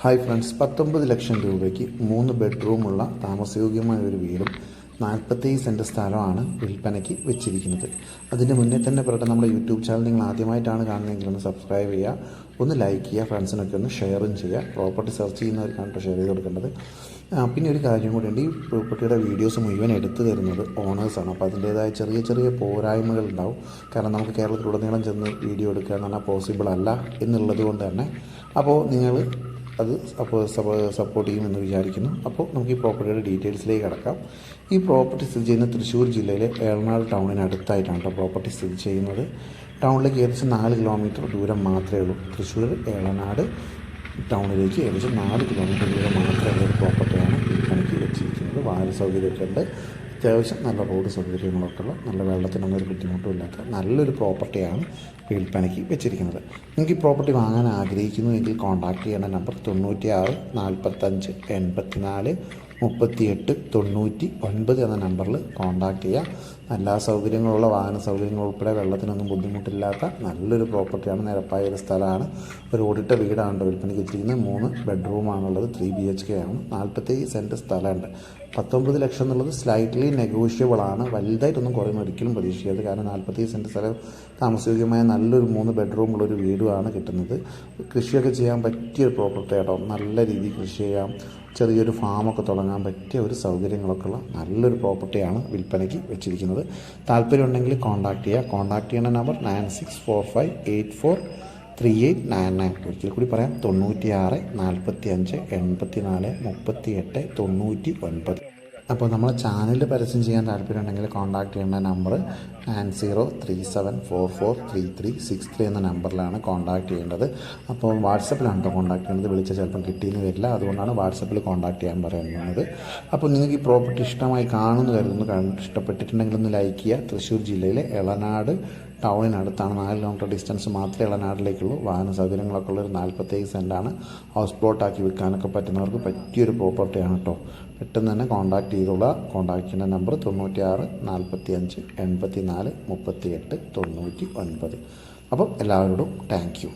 Hi friends പത്തൊമ്പത് ലക്ഷം രൂപയ്ക്ക് മൂന്ന് ബെഡ്റൂമുള്ള താമസയോഗ്യമായ ഒരു വീടും നാൽപ്പത്തേഴ് സെന്റ് സ്ഥലമാണ് വിൽപ്പനയ്ക്ക് വെച്ചിരിക്കുന്നത്. അതിന്റെ മുന്നേ തന്നെ പറയട്ടെ നമ്മുടെ യൂട്യൂബ് ചാനൽ നിങ്ങൾ ആദ്യമായിട്ടാണ് കാണുന്നതെങ്കിൽ ഒന്ന് സബ്സ്ക്രൈബ് ചെയ്യുക ഒന്ന് ലൈക്ക് ചെയ്യുക ഫ്രണ്ട്സിനൊക്കെ ഒന്ന് ഷെയറും ചെയ്യുക. പ്രോപ്പർട്ടി സെർച്ച് ചെയ്യുന്നവർക്കാണ് ഷെയർ ചെയ്ത് കൊടുക്കേണ്ടത് പിന്നെ ഒരു കാര്യം കൂടി ഉണ്ട് ഈ പ്രോപ്പർട്ടിയുടെ വീഡിയോസ് മുഴുവൻ എടുത്തു തരുന്നത് ഓണേഴ്സാണ് അപ്പോൾ അതിന്റേതായ ചെറിയ ചെറിയ പോരായ്മകൾ ഉണ്ടാവും. കാരണം നമുക്ക് കേരളത്തിലുടനീളം ചെന്ന് വീഡിയോ എടുക്കുക എന്ന് പറഞ്ഞാൽ പോസിബിൾ അല്ല എന്നുള്ളത് കൊണ്ട് തന്നെ. അപ്പോൾ നിങ്ങൾ അത് സപ്പോർട്ട് ചെയ്യുമെന്ന് വിചാരിക്കുന്നു. അപ്പോൾ നമുക്ക് ഈ പ്രോപ്പർട്ടിയുടെ ഡീറ്റെയിൽസിലേക്ക് കിടക്കാം. ഈ പ്രോപ്പർട്ടി സ്ഥിതി ചെയ്യുന്ന തൃശ്ശൂർ ജില്ലയിലെ ഏറനാട് ടൗണിനടുത്തായിട്ടാണ് കേട്ടോ പ്രോപ്പർട്ടി സ്ഥിതി ചെയ്യുന്നത്. ടൗണിലേക്ക് ഏകദേശം നാല് കിലോമീറ്റർ ദൂരം മാത്രമേ ഉള്ളൂ. തൃശ്ശൂർ ഏളനാട് ടൗണിലേക്ക് ഏകദേശം നാല് കിലോമീറ്റർ ദൂരം മാത്രമേ ഉള്ള പ്രോപ്പർട്ടിയാണ് ഈ കണക്കിൽ വെച്ചിരിക്കുന്നത്. വാഹന സൗകര്യമൊക്കെ ഉണ്ട്. അത്യാവശ്യം നല്ല റോഡ് സൗകര്യങ്ങളൊക്കെ ഉള്ള നല്ല വെള്ളത്തിനൊന്നും ഒരു ബുദ്ധിമുട്ടും ഇല്ലാത്ത നല്ലൊരു പ്രോപ്പർട്ടിയാണ് വിൽപ്പനയ്ക്ക് വെച്ചിരിക്കുന്നത്. നിങ്ങൾക്ക് ഈ പ്രോപ്പർട്ടി വാങ്ങാൻ ആഗ്രഹിക്കുന്നു എങ്കിൽ കോൺടാക്ട് ചെയ്യേണ്ട നമ്പർ തൊണ്ണൂറ്റി ആറ് നാൽപ്പത്തഞ്ച് എൺപത്തി നാല് മുപ്പത്തിയെട്ട് തൊണ്ണൂറ്റി ഒൻപത് എന്ന നമ്പറിൽ കോൺടാക്ട് ചെയ്യുക. എല്ലാ സൗകര്യങ്ങളുള്ള വാഹന സൗകര്യങ്ങൾ ഉൾപ്പെടെ വെള്ളത്തിനൊന്നും ബുദ്ധിമുട്ടില്ലാത്ത നല്ലൊരു പ്രോപ്പർട്ടിയാണ് നിരപ്പായ ഒരു സ്ഥലമാണ്. ഒരു ഓടിട്ട വീടാണ് വിൽപ്പനയ്ക്ക് വെച്ചിരിക്കുന്നത്. മൂന്ന് ബെഡ്റൂമാണുള്ളത് ത്രീ ബി എച്ച് കെ ആണ്. നാൽപ്പത്തേഴ് സെന്റ് സ്ഥലമുണ്ട്. പത്തൊമ്പത് ലക്ഷം എന്നുള്ളത് സ്ലൈറ്റ്ലി നെഗോഷ്യബിൾ ആണ്. വലുതായിട്ടൊന്നും കുറയുന്ന ഒരിക്കലും പ്രതീക്ഷിക്കരുത്. കാരണം നാൽപ്പത്തി സെന്റ് സ്ഥലം താമസയോഗ്യമായ നല്ലൊരു മൂന്ന് ബെഡ്റൂമുള്ള ഒരു വീടുമാണ് കിട്ടുന്നത്. കൃഷിയൊക്കെ ചെയ്യാൻ പറ്റിയ പ്രോപ്പർട്ടി ആയിട്ടോ നല്ല രീതിയിൽ കൃഷി ചെയ്യാം. ചെറിയൊരു ഫാമൊക്കെ തുടങ്ങാൻ പറ്റിയ ഒരു സൗകര്യങ്ങളൊക്കെ ഉള്ള നല്ലൊരു പ്രോപ്പർട്ടിയാണ് വിൽപ്പനയ്ക്ക് വെച്ചിരിക്കുന്നത്. താല്പര്യമുണ്ടെങ്കിൽ കോൺടാക്ട് ചെയ്യുക കോൺടാക്ട് ചെയ്യേണ്ട number nine six four five eight four three eight nine nine ഒരിക്കൽ കൂടി പറയാം. തൊണ്ണൂറ്റി ആറ് നാൽപ്പത്തി അഞ്ച് എൺപത്തി നാല് മുപ്പത്തി എട്ട് തൊണ്ണൂറ്റി ഒൻപത്. അപ്പോൾ നമ്മളെ ചാനലിൽ പരസ്യം ചെയ്യാൻ താല്പര്യമുണ്ടെങ്കിൽ കോൺടാക്ട് ചെയ്യേണ്ട number nine zero three seven four four three three six three എന്ന നമ്പറിലാണ് കോൺടാക്ട് ചെയ്യേണ്ടത്. അപ്പോൾ വാട്സപ്പിലാണ് കേട്ടോ കോൺടാക്ട് ചെയ്യുന്നത്. വിളിച്ചാൽ ചിലപ്പം കിട്ടിയെന്ന് വരില്ല. അതുകൊണ്ടാണ് വാട്സപ്പിൽ കോൺടാക്ട് ചെയ്യാൻ പറയുന്നത്. അപ്പോൾ നിങ്ങൾക്ക് ഈ പ്രോപ്പർട്ടി ഇഷ്ടമായി കാണുന്നു കരുതുന്നു. ഇഷ്ടപ്പെട്ടിട്ടുണ്ടെങ്കിൽ ഒന്ന് ലൈക്ക് ചെയ്യുക. തൃശ്ശൂർ ജില്ലയിലെ എളനാട് ടൗണിനടുത്താണ്. നാല് കിലോമീറ്റർ ഡിസ്റ്റൻസ് മാത്രമേ ഇളനാട്ടിലേക്കുള്ളൂ വാഹന സൗകര്യങ്ങളൊക്കെ ഉള്ളൊരു നാൽപ്പത്തേഴ് സെന്റാണ് ഹൗസ് പ്ലോട്ടാക്കി വിൽക്കാനൊക്കെ പറ്റുന്നവർക്ക് പറ്റിയൊരു പ്രോപ്പർട്ടിയാണ് കേട്ടോ പെട്ടെന്ന് തന്നെ കോൺടാക്ട് ചെയ്തുള്ള കോൺടാക്റ്റിന്റെ നമ്പർ തൊണ്ണൂറ്റി ആറ് നാൽപ്പത്തി അഞ്ച് എൺപത്തി നാല് മുപ്പത്തി എട്ട് തൊണ്ണൂറ്റി ഒൻപത് അപ്പം എല്ലാവരോടും താങ്ക് യു